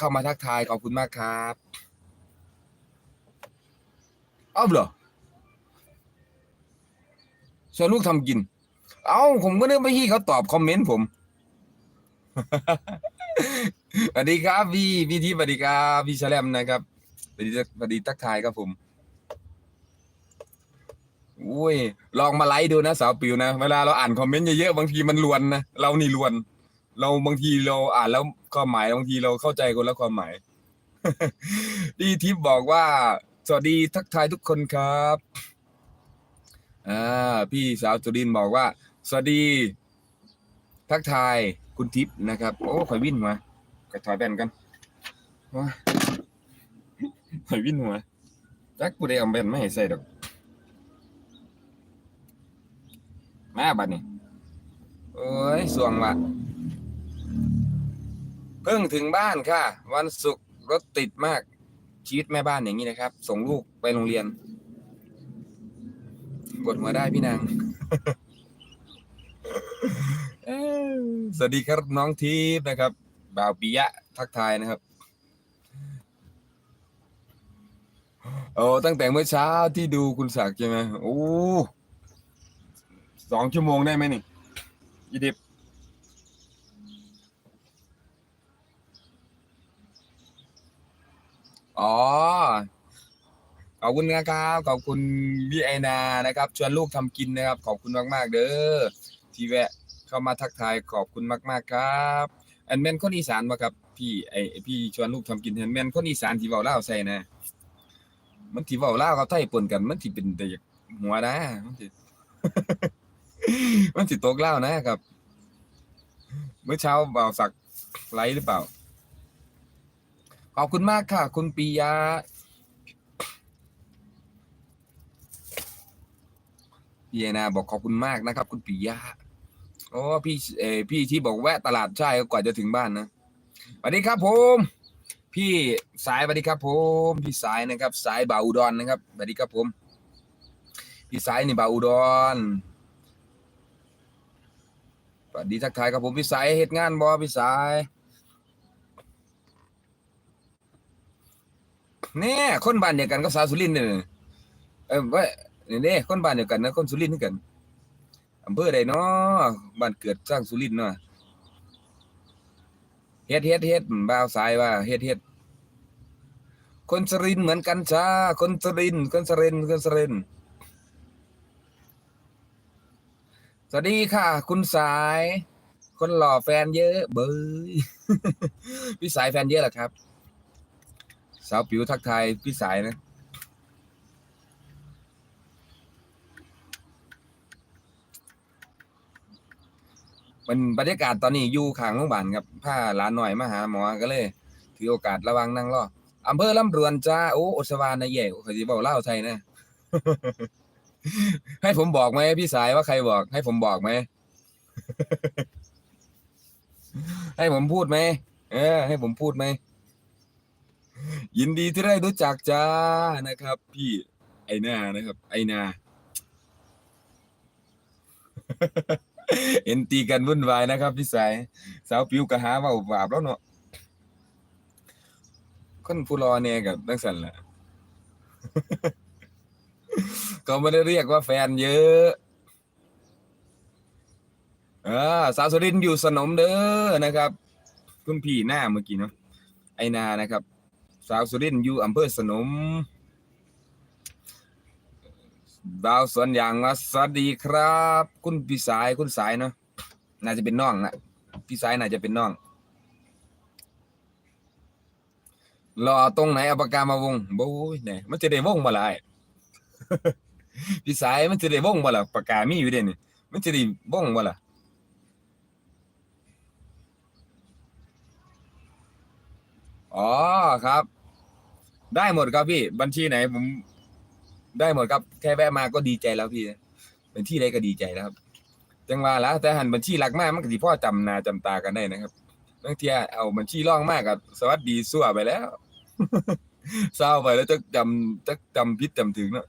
เข้ามาทักทายขอบคุณมากครับอ้าวเหรอชวนลูกทำกิน เอ้าผมก็นึกไม่ที่เขาตอบคอมเมนต์ผมสวัสดีครับพี่พี่ที่สวัสดีครับพี่แลมนะครับสวัสดีสวัสดีทักทายครับผมอุ้ยลองมาไลค์ดูนะสาวปิวนะ เวลาเราอ่านคอมเมนต์เยอะๆบางทีมันลวนนะเรานี่ลวน เราบางทีเราอ่านแล้วความหมายบางทีเราเข้าใจคนละความหมายพี่ทิพย์บอกว่า สวัสดีทักทายทุกคนครับอ่าพี่สาวจุรินบอกว่า สวัสดี ทักทายคุณทิพย์นะครับ โอ้ข่อยวิ่นมากระถอยแบนกันว้าข่อยวิ่นหัวจักกูได้เอาแบนไม่ให้ใส่ดอกมาบัดนี้โอ้ยสวงว่ะ พิ่งถึงบ้านค่ะ วันศุกร์รถติดมากชีวิตแม่บ้านอย่างนี้นะครับ ส่งลูกไปโรงเรียนปวดหัวได้พี่นางสวัสดีครับน้องทิพย์นะครับบ่าวปิยะทักทายนะครับโอ้ตั้งแต่เมื่อเช้าที่ดูคุณศักดิ์ใช่ไหมโอ้สองชั่วโมงได้ไหมนี่ยี่ดิบ อ๋อ ขอบคุณนะครับ ขอบคุณพี่ไอนานะครับ ชวนลูกทำกินนะครับ ขอบคุณมาก ๆ เด้อ ที่แวะเข้ามาทักทาย ขอบคุณมาก ๆ ครับอันแม่นคนอีสานปะครับ พี่ไอพี่ชวนลูกทำกินอันแม่นคนอีสานที่เว้าลาใส่นะ มันที่เว้าลาวกับไทยปนกัน มันที่เป็นแต่อยากหัวนะ มันสิมันสิตกลานะครับ เมื่อเช้าเบาสักไลหรือเปล่า ขอบคุณมากค่ะ คุณปียะพี่เอนาบอกขอบคุณมากนะครับ คุณปิยะโอ้พี่เอพี่ที่บอกแวะตลาดใช่กว่าจะถึงบ้านนะสวัสดีครับ ผม พี่สายสวัสดีครับ ผม พี่สายนะครับ สายบ่าอุดรนนะครับสวัสดีครับ ผม พี่สายนี่บ่าอุดรสวัสดีทักทายครับผมพี่สายเหตุงานบอพี่สาย นี่ยคนบ้านเดียวกันกับสาวสุรินทร์เนี่ยเออว่านี่เด้คนบ้านเดียวกันนะคนสุรินทร์คือกันอำเภอใดเนาะบ้านเกิดสร้างสุรินทร์เนาะเฮ็ดเฮ็ดเฮ็ดบ่าวสายว่าเฮ็ดเฮ็ดคนสุรินทร์เหมือนกันจ้าคนสุรินทร์คนสุรินทร์คนสุรินทร์สวัสดีค่ะ คุณสาย คนหล่อแฟนเยอะ เบยพี่สายแฟนเยอะเหรอครับ สาวผิวทักทายพี่สายนะ มันบรรยากาศตอนนี้อยู่ข้างโรงพยาบาลครับพาหลานหน่อยมาหาหมอก็เลย ถือโอกาสระวังนั่งรออำเภอลำดวนจ้าโอ้อสวานนะเย่ขาจะบอกเล่าไทยนะ ให้ผมบอกไหมพี่สายว่าใครบอก ให้ผมบอกไหม ให้ผมพูดไหมเออ ให้ผมพูดไหม ยินดีที่ได้รู้จักจ้านะครับ พี่ไอหน้านะครับ ไอนาเอ็นตีกันวุ่นวายนะครับพี่สายสาวปิวกะหาว่าบาบแล้วเนาะคนผู้รอเนี่ยกับนักสันแหละก็ไม่ได้เรียกว่าแฟนเยอะเออสาวสุรินอยู่สนมเด้อนะครับ คุณพี่หน้าเมื่อกี้เนาะไอนานะครับ สาวสุรินทร์อยู่อำเภอสนมดาวสวนยางว่าสวัสดีครับ คุณพี่สายคุณสายเนาะน่าจะเป็นน้องนะพี่สายน่าจะเป็นน้องรอตรงไหนเอาปากกามาวงโบ้ยเนี่ยมันจะได้วงบ่ล่ะพี่สายมันจะได้วงบ่ล่ะปากกามีอยู่เด่นี่มันจะได้วงบ่ล่ะอ๋อครับ ได้หมดครับพี่ บัญชีไหนผม ได้หมดครับ แค่แวะมาก็ดีใจแล้วพี่เป็นที่ใดก็ดีใจแล้วครับ จังว่าแล้วแต่หันบัญชีหลักมากมันก็สิพ่อจำหนาจำตากันได้นะครับบางทีเอาบัญชีร่องมากกับสวัสดีสั่วไปแล้วเศร้าไปแล้วจะจำจะจำพิษจำถึงเนาะ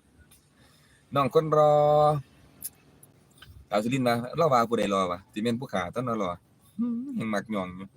น้องคนรอสาวสุรินมาเราว่าผู้ใดรอวะสิเป็นผู้ขาต้นรออืมยังหมักย่องอยู่